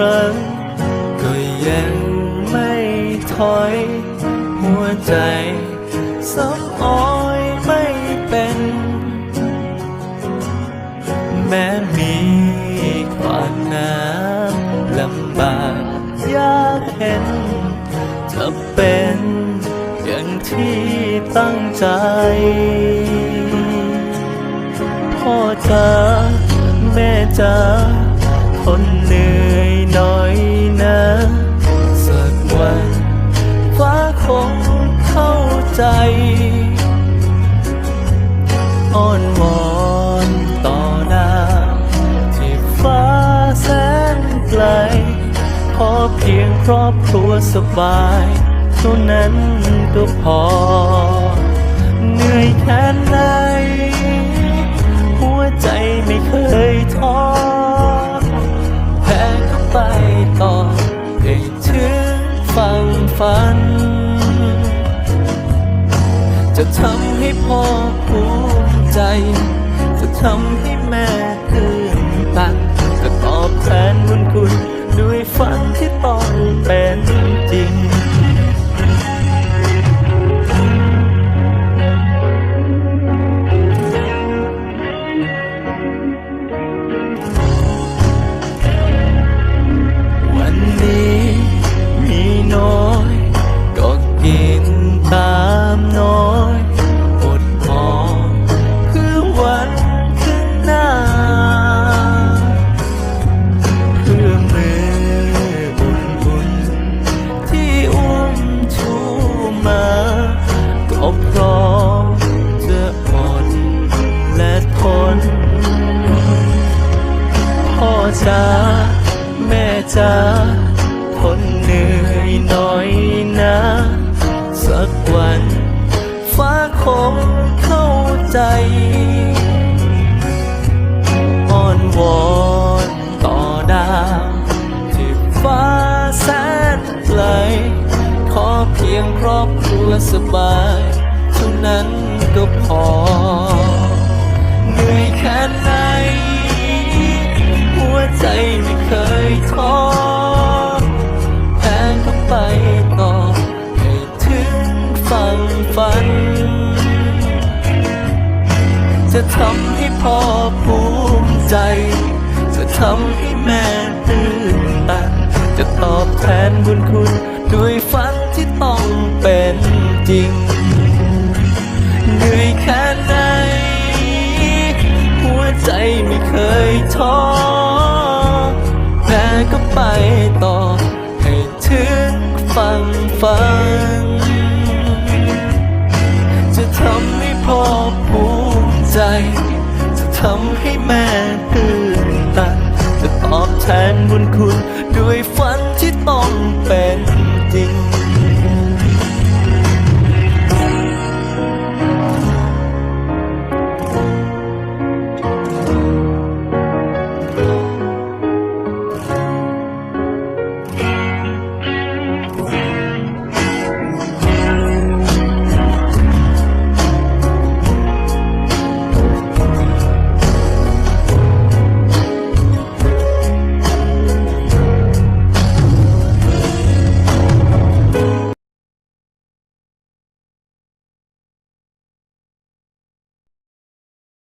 รั้ง ก็ยังไม่ถอย หัวใจซ้ำอ้อยไม่เป็น แม้มีขวากน้ำลำบากยากเห็น จะเป็นอย่างที่ตั้งใจพ่อจ๋าแม่จ๋า ทนเหนื่อยน่อยนะสักวันฟ้าคงเข้าใจ อ้อนวอนต่อหน้าที่ฟ้าแสนไกล ขอเพียงครอบครัวสบาย เท่านั้นก็พอ ฝัน จะทำให้พ่อภูมิใจ จะทำให้แม่ตื่นตันจะตอบแทนบุญคุณด้วยฝัน น พ่อจ๋าแม่จ๋าทนเหนื่อยหน่อยนะ สักวัน ฟ้าคงเข้าใจ อ้อนวอนต่อดาวที่ฟ้าแสนไกล ขอเพียงครอบครัวสบาย เท่านั้นก็พอ นื่อยแค่ไหน หัวใจไม่เคยท้อแพ้ก็ไปต่อให้ถึงฝั่งฝัน จะทำให้พ่อภูมิใจ จะทำให้แม่ตื่นตันจะตอบแทนบุญคุณ ด้วยฝันที่ต้องเป็นจริง ไม่เคยท้อแต่ก็ไปต่อให้ถึงฝั่งฝันจะทำให้พ่อภูมิใจ จะทำให้แม่ตื่นตันจะตอบแทนบุญคุณ